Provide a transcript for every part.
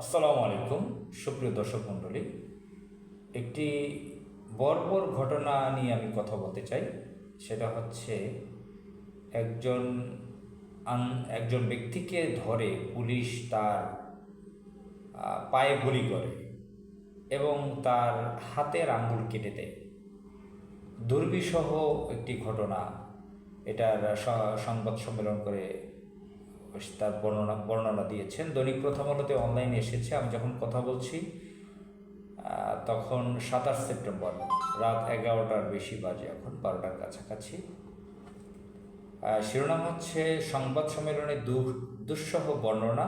আসসালামু আলাইকুম, সুপ্রিয় দর্শক মণ্ডলী। একটি বর্বর ঘটনা নিয়ে আমি কথা বলতে চাই। সেটা হচ্ছে, একজন একজন ব্যক্তিকে ধরে পুলিশ তার পায়ে গুলি করে এবং তার হাতের আঙ্গুল কেটে দেয়। দুর্বিসহ একটি ঘটনা। এটার সংবাদ সম্মেলন করে তার বর্ণনা বর্ণনা দিয়েছেন। দৈনিক প্রথম আলোতে অনলাইনে এসেছে। আমি যখন কথা বলছি তখন সাতাশ সেপ্টেম্বর রাত এগারোটার বেশি বাজে এখন, বারোটার কাছাকাছি। শিরোনাম হচ্ছে, সংবাদ সম্মেলনে দুঃসহ বর্ণনা।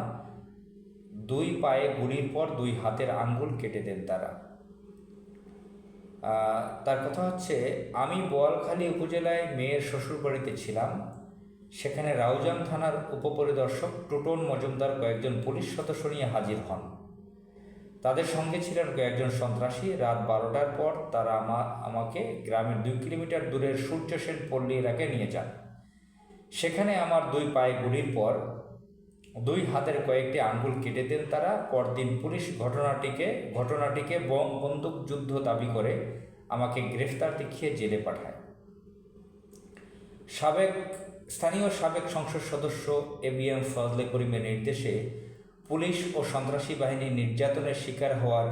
দুই পায়ে গুলির পর দুই হাতের আঙ্গুল কেটে দেন তারা। তার কথা হচ্ছে, আমি বোয়ালখালী উপজেলায় মেয়ের শ্বশুরবাড়িতে ছিলাম। সেখানে রাউজান থানার উপপরিদর্শক টুটন মজুমদার কয়েকজন পুলিশ সদস্য নিয়ে হাজির হন। তাদের সঙ্গে ছিলেন কয়েকজন সন্ত্রাসী। রাত বারোটার পর তারা আমা, আমাকে গ্রামের দুই কিলোমিটার দূরের সূর্য সেন পল্লী এলাকায় নিয়ে যান। সেখানে আমার দুই পায়ে গুলির পর দুই হাতের কয়েকটি আঙ্গুল কেটে দেন তারা। পরদিন পুলিশ ঘটনাটিকে ঘটনাটিকে বম- বন্দুক যুদ্ধ দাবি করে আমাকে গ্রেফতার দেখিয়ে জেলে পাঠায়। সাবেক স্থানীয় সাবেক সংসদ সদস্য এ বি এম ফজলে করিমের নির্দেশে পুলিশ ও সন্ত্রাসী বাহিনী নির্যাতনের শিকার হওয়ার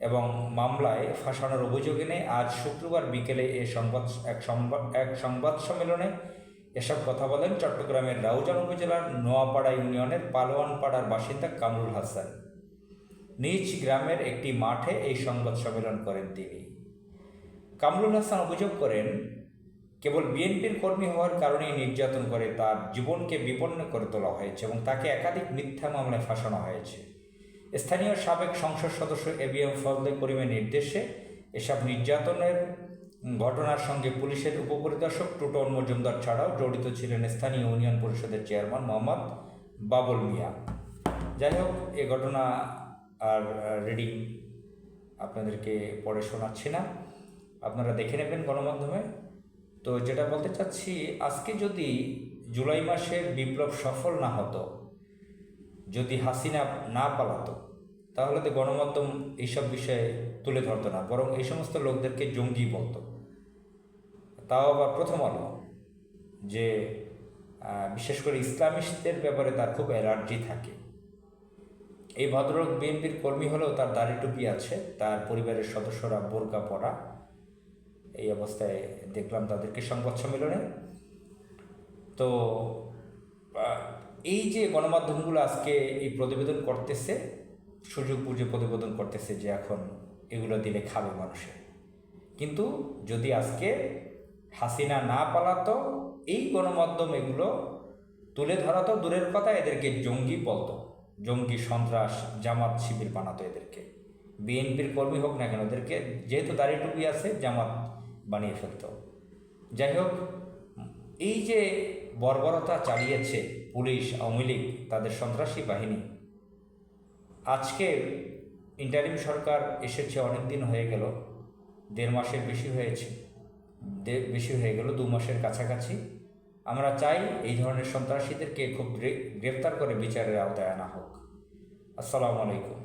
এবং মামলায় ফাঁসানোর অভিযোগ এনে আজ শুক্রবার বিকেলে এ সংবাদ, এক সংবাদ এক সংবাদ সম্মেলনে এসব কথা বলেন চট্টগ্রামের রাউজান উপজেলার নোয়াপাড়া ইউনিয়নের পালোয়ানপাড়ার বাসিন্দা কামরুল হাসান। নিজ গ্রামের একটি মাঠে এই সংবাদ সম্মেলন করেন তিনি। কামরুল হাসান অভিযোগ করেন কেবল বিএনপির কর্মী হওয়ার কারণেই নির্যাতন করে, তার জীবনকে বিপন্ন করে তোলা হয়েছে এবং তাকে একাধিক মিথ্যা মামলায় ফাঁসানো হয়েছে। স্থানীয় সাবেক সংসদ সদস্য এ বি এম ফজলে করিমের নির্দেশে এসব নির্যাতনের ঘটনার সঙ্গে পুলিশের উপপরিদর্শক টুটন মজুমদার ছাড়াও জড়িত ছিলেন স্থানীয় ইউনিয়ন পরিষদের চেয়ারম্যান মোহাম্মদ বাবুল মিয়া। যাই হোক, এ ঘটনা আর রিডিং আপনাদেরকে পড়ে শোনাচ্ছি না। আপনারা দেখে নেবেন গণমাধ্যমে। তো যেটা বলতে চাচ্ছি, আজকে যদি জুলাই মাসের বিপ্লব সফল না হতো, যদি হাসিনা না পালাতো, তাহলে তো গণমাধ্যম এইসব বিষয়ে তুলে ধরতো না, বরং এই সমস্ত লোকদেরকে জঙ্গি বলতো। তাও আবার প্রথম আলো, যে বিশেষ করে ইসলামিস্টদের ব্যাপারে তার খুব অ্যালার্জি থাকে। এই ভদ্রলোক বিএনপির কর্মী হলেও তার দাড়ি টুপি আছে, তার পরিবারের সদস্যরা বোরকা পরা এই অবস্থায় দেখলাম তাদেরকে সংবাদ সম্মেলনে। তো এই যে গণমাধ্যমগুলো আজকে এই প্রতিবেদন করতেছে, সুযোগ বুঝে প্রতিবেদন করতেছে যে এখন এগুলো দিলে খাবে মানুষে। কিন্তু যদি আজকে হাসিনা না পালাতো, এই গণমাধ্যম এগুলো তুলে ধরাতো, দূরের কথা এদেরকে জঙ্গি বলতো। জঙ্গি সন্ত্রাস, জামাত শিবির বানাতো এদেরকে। বিএনপির কর্মী হোক না কেন এদেরকে যেহেতু দাড়ি টুপি আছে, জামাত বানিয়ে ফেলত। যাই হোক এই যে বর্বরতা চালিয়েছে পুলিশ, আওয়ামী লীগ, তাদের সন্ত্রাসী বাহিনী আজকে ইন্টারিম সরকার এসেছে অনেক দিন হয়ে গেল, দেড় মাসের বেশি হয়েছে বেশি হয়ে গেল, দু মাসের কাছাকাছি। আমরা চাই এই ধরনের সন্ত্রাসীদেরকে খুব গ্রেফতার করে বিচারের আওতায় আনা হোক। আসসালামু আলাইকুম।